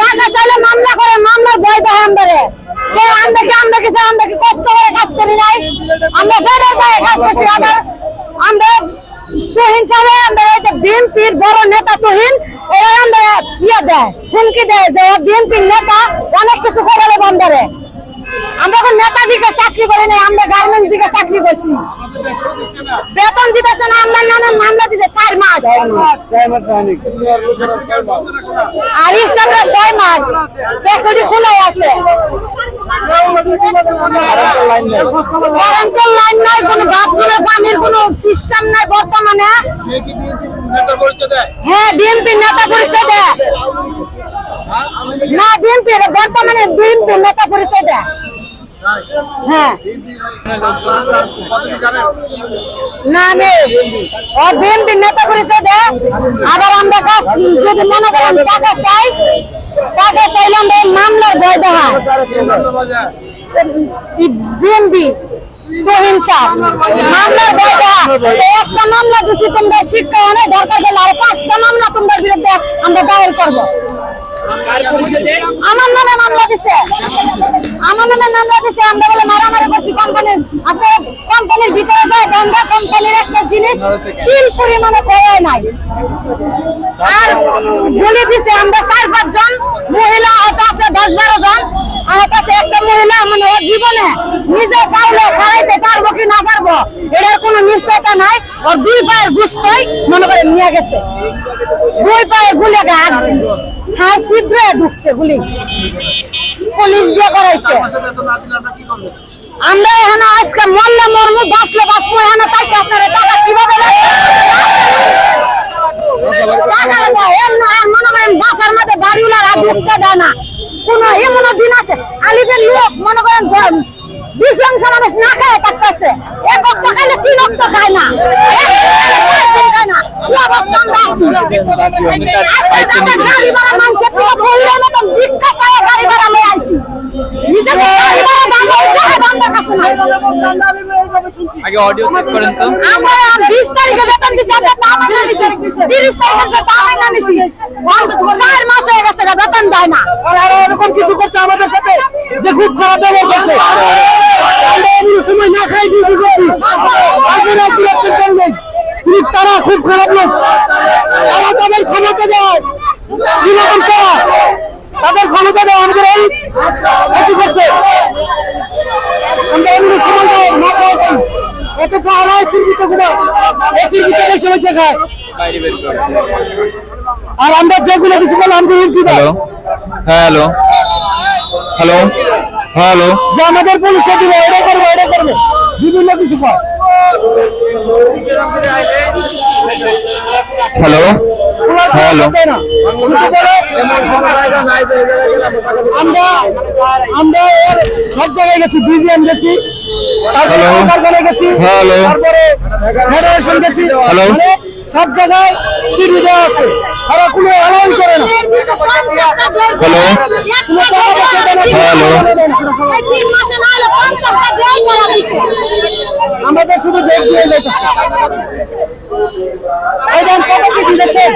টাকা চাইলে মামলা করে মামলার ভয় দেয় আমরা বিএনপির নেতা অনেক কিছু করে আমাদের আমরা এখন নেতা দিকে চাকরি করি নাই আমরা গার্মেন্টস দিকে চাকরি করছি। বেতন দিতেছে না আমরা নামে মামলা দিছে চার মাস। আর স্টাফরা ছয় মাস। ফ্যাক্টরি খোলাই আছে। কারেন্টের লাইন নাই কোনো বাথরুমে পানির কোনো সিস্টেম নাই বর্তমানে। হ্যাঁ বিএনপি নেতা পরিচয় দেয়। না, বিএনপি বর্তমানে বিএনপি নেতা পরিচয় দেয়। হ্যাঁ। না, আমি মামলার তোমরা শিক্ষা অনেক দরকার পেলে আর পাঁচটা মামলা তোমাদের বিরুদ্ধে আমরা দায়ের করব। আমার নামে মামলা দিছে। আমার নামে মামলা দিছে, আমরা বলে মারামারি করছি কোম্পানির আপনার কোম্পানির ভিতরে যায়, গঙ্গা কোম্পানির একটা জিনিস তিল পরিমাণে কয়ে নাই। আর গুলি দিছে আমরা চার, পাঁচ জন। মহিলা আহত আছে, দশ, বারো জন। আহত আছে একটা মহিলা মানে ওর জীবনে নিজে পারলে খাড়াইতে পারব কি না পারব, এটার কোনো নিশ্চয়তা নাই। ওর দুই পায়ের গুস্তই মনে করে নিয়ে গেছে। দুই পায়ে গুলে গাছ ছিদ্রে ঢুকছে গুলি। পুলিশ দিয়ে করাইছে। আমরা এখানে আজকে মরলে মরমু বাঁচলে বাঁচবো এখানে, তাই আপনারা টাকা কীভাবে মধ্যে বাড়িওয়ালা ঢুকতে দেয় না। কোন এমন দিন আছে আলিপের লোক মনে করেন বিশ অংশ মানুষ না খায় থাকতেছে। এক অক্ত খাইলে তিন অক্ত খায় না এক অক্ত খাইলে চার দিন খায় না কি অবস্থা? আমরা আছি আজকে আমরা গাড়ি ভাড়া মানুষের থেকে বইয়ের মতন ভিক্ষা চাইয়ে গাড়ি ভাড়া লয়ে আইছি। নিজে গাড়ি ভাড়া দাম হচ্ছে আমাদের কাছে নাই। আগে অডিও চেক করেন তো। আমরা বিশ তারিখে বেতন দিছি আমরা দাম না নিছি তিরিশ তারিখে দাম না নিছি চার মাস হয়ে গেছে বেতন দেয় না। আর এরকম কিছু করছে আমাদের সাথে যে খুব খারাপ ব্যবহার করছে। আমরা সময় না খাই ডিউটি করছি। তারপরে ইলেকশন করলেন কিন্তু খুব খারাপ লোক। তারা তাদের ক্ষমতা দেয়। তাদের ক্ষমতা দেয় আমাদের এই একই করছে। আমরা এমনি সময় না খাই খাই। অথচ আরও এসির এসির খায়। আমরা যেগুলো কিছু বলে কি হ্যালো। হ্যালো। হ্যালো। হ্যালো। যে আমাদের পুলিশে দিবে এটা করব এটা করব। বিভিন্ন কিছু কর হ্যালো হ্যালো আমরা আমরা সব জায়গায় গেছি বিজিএম গেছি তারপরে গেছি? তারপরে ফেডারেশন গেছি? মানে সব জায়গায় আছে। ওরা কোনো অ্যালাউন্স করে না। Hello Hello? শুধু দেখ দিয়ে যাইতেছে। এই দেন কত চিঠি দেখছেন